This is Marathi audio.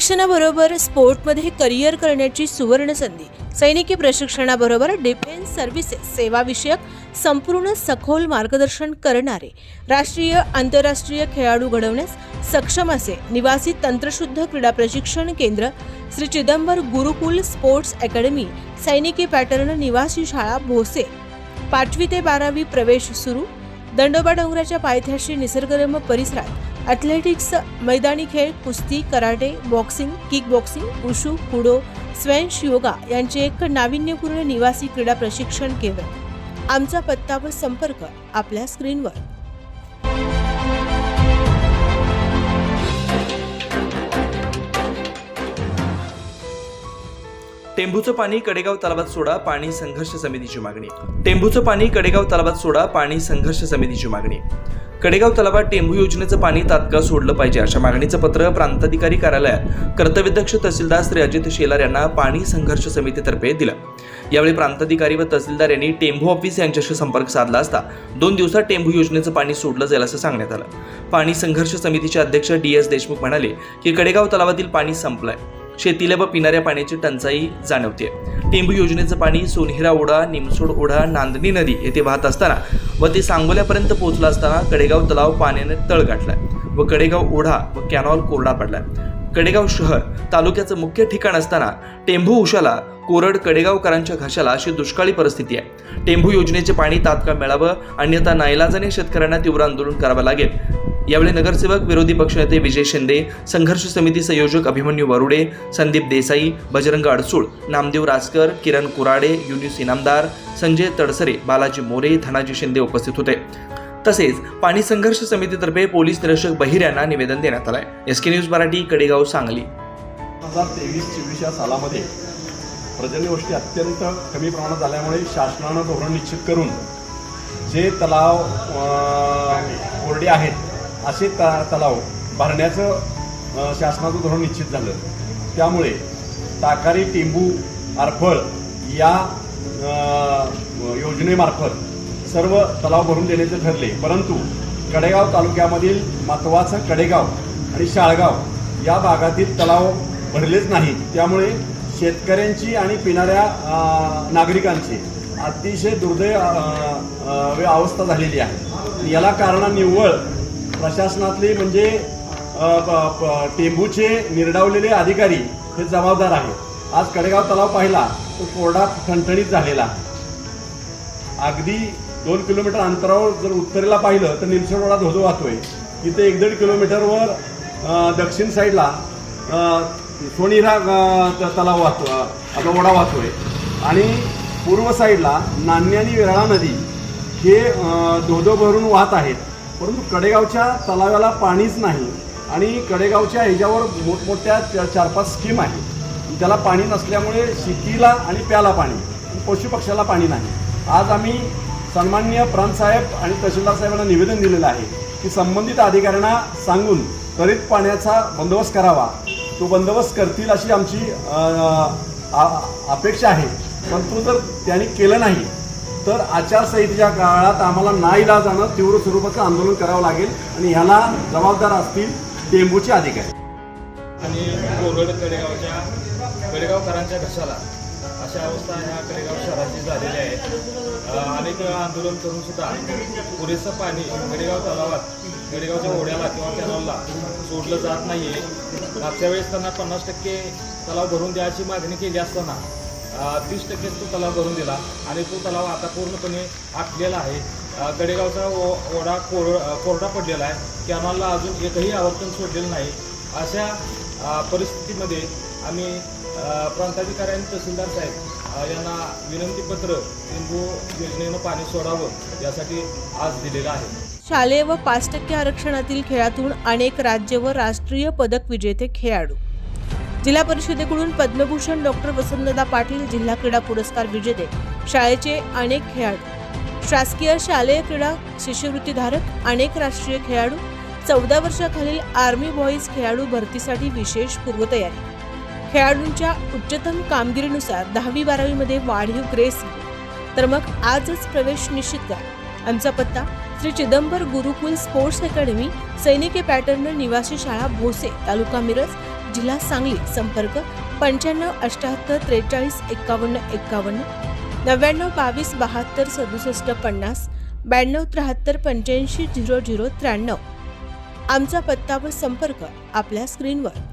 शिक्षणाबरोबर स्पोर्टमध्ये करिअर करण्याची सुवर्ण संधी सैनिकी प्रशिक्षणाबरोबर डिफेन्स सर्व्हिसेस सेवाविषयक संपूर्ण सखोल मार्गदर्शन करणारे राष्ट्रीय आंतरराष्ट्रीय खेळाडू घडवण्यास सक्षम असे निवासी तंत्रशुद्ध क्रीडा प्रशिक्षण केंद्र श्री चिदंबर गुरुकुल स्पोर्ट्स अकॅडमी सैनिकी पॅटर्न निवासी शाळा भोसे. पाचवी ते बारावी प्रवेश सुरू. दंडोबा डोंगराच्या पायथ्याशी निसर्गरम्य परिसरात ॲथलेटिक्स मैदानी खेळ कुस्ती karate boxing kick boxing wushu kudo स्वयंश yoga यांचे एक नाविन्यपूर्ण निवासी क्रीडा प्रशिक्षण केंद्र. आमचा पत्ता व संपर्क आपल्या स्क्रीनवर. टेंभूचं पाणी कडेगाव तलावात सोडा पाणी संघर्ष समितीची मागणी. टेंभूचं पाणी कडेगाव तलावात सोडा पाणी संघर्ष समितीची मागणी. कडेगाव तलावात टेंभू योजनेचं पाणी तात्काळ सोडलं पाहिजे अशा मागणीचं पत्र प्रांताधिकारी कार्यालयात कर्तव्यध्यक्ष तहसीलदार श्री अजित शेलार यांना पाणी संघर्ष समितीतर्फे दिलं. यावेळी प्रांताधिकारी व तहसीलदार यांनी टेंभू ऑफिस यांच्याशी संपर्क साधला असता दोन दिवसात टेंभू योजनेचं पाणी सोडलं जाईल असं सांगण्यात आलं. पाणी संघर्ष समितीचे अध्यक्ष डी एस देशमुख म्हणाले की कडेगाव तलावातील पाणी संपलंय. शेतीला व पिणाऱ्या पाण्याची टंचाई जाणवते टेंबू योजनेचं पाणी सोनहिरा ओढा निमसोड ओढा नांदणी नदी येथे वाहत असताना व ते सांगोल्यापर्यंत पोहोचलं असताना कडेगाव तलाव पाण्याने तळ गाठलाय व कडेगाव ओढा व कॅनॉल कोरडा पडलाय. कडेगाव शहर तालुक्याचं मुख्य ठिकाण असताना टेंभू उशाला कोरड कडेगावकरांच्या घशाला अशी दुष्काळी परिस्थिती आहे. टेंभू योजनेचे पाणी तात्काळ मिळावं अन्यथा नाईलाजाने शेतकऱ्यांना तीव्र आंदोलन करावं लागेल. यावेळी नगरसेवक विरोधी पक्षनेते विजय शिंदे संघर्ष समिती संयोजक अभिमन्यू वरुडे संदीप देसाई बजरंग अडसूळ नामदेव रासकर किरण कुराडे युनिस इनामदार संजय तडसरे बालाजी मोरे धनाजी शिंदे उपस्थित होते. तसेच पाणी संघर्ष समितीतर्फे पोलीस निरीक्षक बहिर यांना निवेदन देण्यात आलंय. S K news Marathi Kadegaon Sangli. दोन हजार तेवीस चोवीस या सालामध्ये पर्जन्यवृष्टी अत्यंत कमी प्रमाणात झाल्यामुळे शासनानं धोरण निश्चित करून जे तलाव कोरडे आहेत असे त तलाव भरण्याचं शासनाचं धोरण निश्चित झालं. त्यामुळे ताकारी टेंबू आरफळ या योजनेमार्फत सर्व तलाव भरून देण्याचे ठरले. परंतु कडेगाव तालुक्यामधील मातवाचं कडेगाव आणि शाळगाव या भागातील तलाव भरलेच नाही त्यामुळे शेतकऱ्यांची आणि पिणाऱ्या नागरिकांची अतिशय दुर्दैव अवस्था झालेली आहे. याला कारण निव्वळ प्रशासनातले म्हणजे टेंबूचे निर्डावलेले अधिकारी हे जबाबदार आहेत. आज कडेगाव तलाव पाहिला तो कोरडा ठणठणीत झालेला आहे. अगदी दोन किलोमीटर अंतरावर जर उत्तरेला पाहिलं तर निमसरवाडा धोधो वाहतोय. इथे एक दीड किलोमीटरवर दक्षिण साईडला अं, सोनीरा त- तलाव वाहतो आता ओढा वाहतोय. आणि पूर्व साईडला नान्यानी आणि नदी हे धोधो भरून वाहत आहेत. परंतु कडेगावच्या तलावाला पाणीच नाही आणि कडेगावच्या ह्याच्यावर मोठमोठ्या चार पाच स्कीम आहेत. त्याला पाणी नसल्यामुळे शेतीला आणि प्याला पाणी पशुपक्ष्याला पाणी नाही. आज आम्ही सन्माननीय प्रांतसाहेब आणि तहसीलदार साहेबांना निवेदन दिलेलं आहे की संबंधित अधिकाऱ्यांना सांगून त्वरित पाण्याचा बंदोबस्त करावा. तो बंदोबस्त करतील अशी आमची अपेक्षा आहे. परंतु जर त्यांनी केलं नाही तर आचारसंहितेच्या काळात आम्हाला नाईलाजानं तीव्र स्वरूपाचं आंदोलन करावं लागेल आणि ह्याला जबाबदार असतील टेंबूचे अधिकारी. आणि कोरड कडेगावच्या कडेगावकरांच्या घशाला अशा अवस्था ह्या कडेगाव शहराची झालेली आहे. अनेक आंदोलन करून सुद्धा पुरेसं पाणी कडेगाव तलावात कडेगावच्या ओढ्याला किंवा कॅनॉलला सोडलं जात नाही आहे मागच्या वेळेस त्यांना पन्नास टक्के तलाव भरून द्यायची मागणी केली असताना तीस टक्केच तो तलाव भरून दिला आणि तो तलाव आता पूर्णपणे आटलेला आहे. गडेगावचा ओ ओढा कोर कोरडा पडलेला आहे कॅनॉलला अजून एकही आवर्तन सोडलेलं नाही. अशा परिस्थितीमध्ये आम्ही अ, प्रांताधिकारी आणि तहसीलदार साहेब यांना विनंतीपत्र लिंबू योजनेनं पाणी सोडावं यासाठी आज दिलेलं आहे. शालेय व पाच टक्के आरक्षणातील खेळातून अनेक राज्य व राष्ट्रीय पदक विजेते खेळाडू जिल्हा परिषदेकडून पद्मभूषण डॉक्टर वसंतदा पाटील जिल्हा क्रीडा पुरस्कार विजेते शाळेचे अनेक खेळाडू शासकीय शालेय क्रीडा शिष्यवृत्तीधारक अनेक राष्ट्रीय खेळाडू चौदा वर्षाखालील आर्मी बॉईज खेळाडू भरतीसाठी विशेष पूर्वतयारी. खेळाडूंच्या उच्चतम कामगिरीनुसार दहावी बारावीमध्ये वाढीव ग्रेस तर मग आजच प्रवेश निश्चित करा. आमचा पत्ता श्री चिदंबर गुरुकुल स्पोर्ट्स अकॅडमी सैनिकी पॅटर्न निवासी शाळा भोसे तालुका मिरज जिल्हा सांगली संपर्क पंच्याण्णव अठ्याहत्तर त्रेचाळीस एकावन्न एकावन्न नव्याण्णव बावीस बहात्तर सदुसष्ट पन्नास ब्याण्णव त्र्याहत्तर पंच्याऐंशी झिरो झिरो त्र्याण्णव. आमचा पत्ता व संपर्क आपल्या स्क्रीनवर.